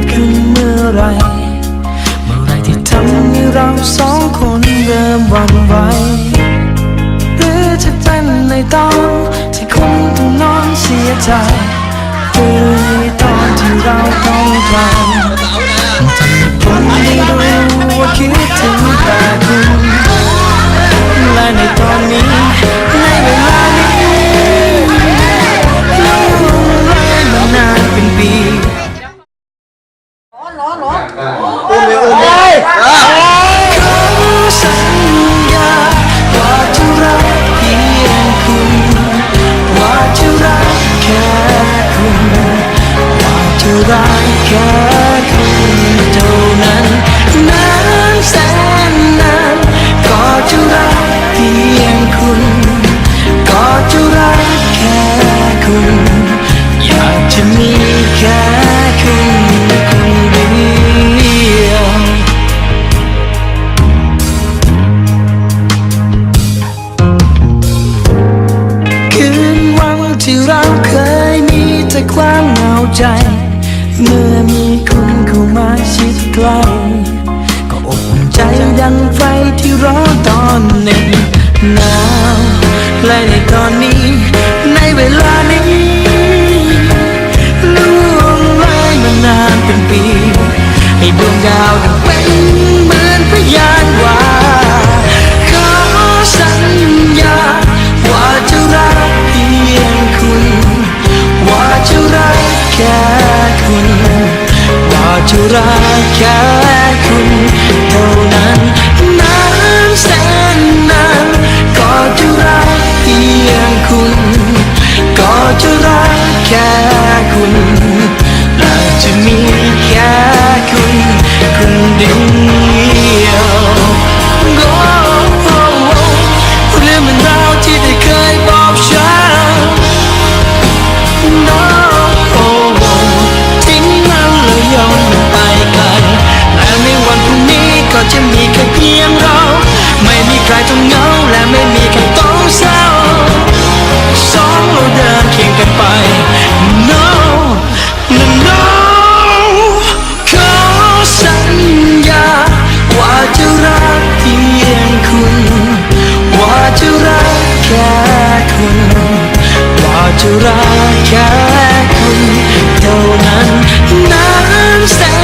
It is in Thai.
ดขึ้นเมื่อไร เมื่อไรที่ทำให้เราสองคนเริ่มหวั่นไหวหรือจะเป็นในตอนที่คุณต้องนอนเสียใจหรือตอนที่เราต้องกลา แค่คุณเท่านั้น มีคุณเข้ามาชิดใกล้ก็อบอุ่นใจดังไฟที่ร้อนตอนหนึ่งหนาวและในตอนนี้ ในเวลานี้ล่วงเลยมานานเป็นปี ให้ดวงดาว ที่รักแค่คุณเท่านั้นน้ำแสนนานก็จะรักเพียงคุณ ก็จะรักแค่คุณรักจะมี จะรักแค่คนเท่านั้นน้ำแสน